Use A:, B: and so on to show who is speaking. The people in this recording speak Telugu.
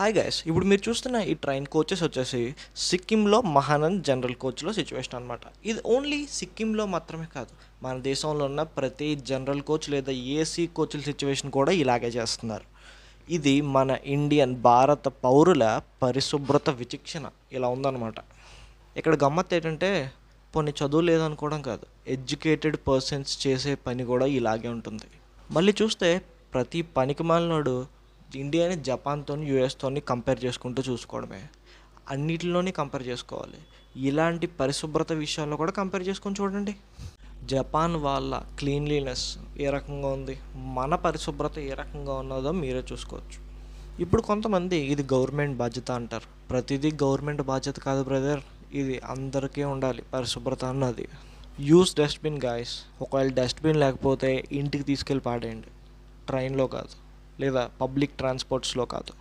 A: హాయ్ గైస్ ఇప్పుడు మీరు చూస్తున్న ఈ ట్రైన్ కోచెస్ వచ్చేసి సిక్కింలో మహానంద్ జనరల్ కోచ్లో సిచ్యువేషన్ అనమాట ఇది ఓన్లీ సిక్కింలో మాత్రమే కాదు మన దేశంలో ఉన్న ప్రతి జనరల్ కోచ్ లేదా ఏసీ కోచ్ల సిచ్యువేషన్ కూడా ఇలాగే చేస్తున్నారు. ఇది మన ఇండియన్ భారత పౌరుల పరిశుభ్రత విచక్షణ ఇలా ఉందన్నమాట. ఇక్కడ గమ్మత్ ఏంటంటే కొన్ని చదువు లేదనుకోవడం కాదు ఎడ్యుకేటెడ్ పర్సన్స్ చేసే పని కూడా ఇలాగే ఉంటుంది. మళ్ళీ చూస్తే ప్రతి పనికి మాలినోడు ఇండియాని జపాన్తో యూఎస్తోని కంపేర్ చేసుకుంటూ చూసుకోవడమే. అన్నిటిలోని కంపేర్ చేసుకోవాలి. ఇలాంటి పరిశుభ్రత విషయాల్లో కూడా కంపేర్ చేసుకొని చూడండి. జపాన్ వాళ్ళ క్లీన్లీనెస్ ఏ రకంగా ఉంది? మన పరిశుభ్రత ఏ రకంగా ఉన్నదో మీరే చూసుకోవచ్చు. ఇప్పుడు కొంతమంది ఇది గవర్నమెంట్ బాధ్యత అంటారు. ప్రతిదీ గవర్నమెంట్ బాధ్యత కాదు బ్రదర్ ఇది అందరికీ ఉండాలి పరిశుభ్రత అన్నది. యూస్ డస్ట్బిన్ గాయస్ ఒకవేళ డస్ట్బిన్ లేకపోతే ఇంటికి తీసుకెళ్ళి పాడేయండి. ట్రైన్లో కాదు. లేదా పబ్లిక్ ట్రాన్స్పోర్ట్స్లో కాదు.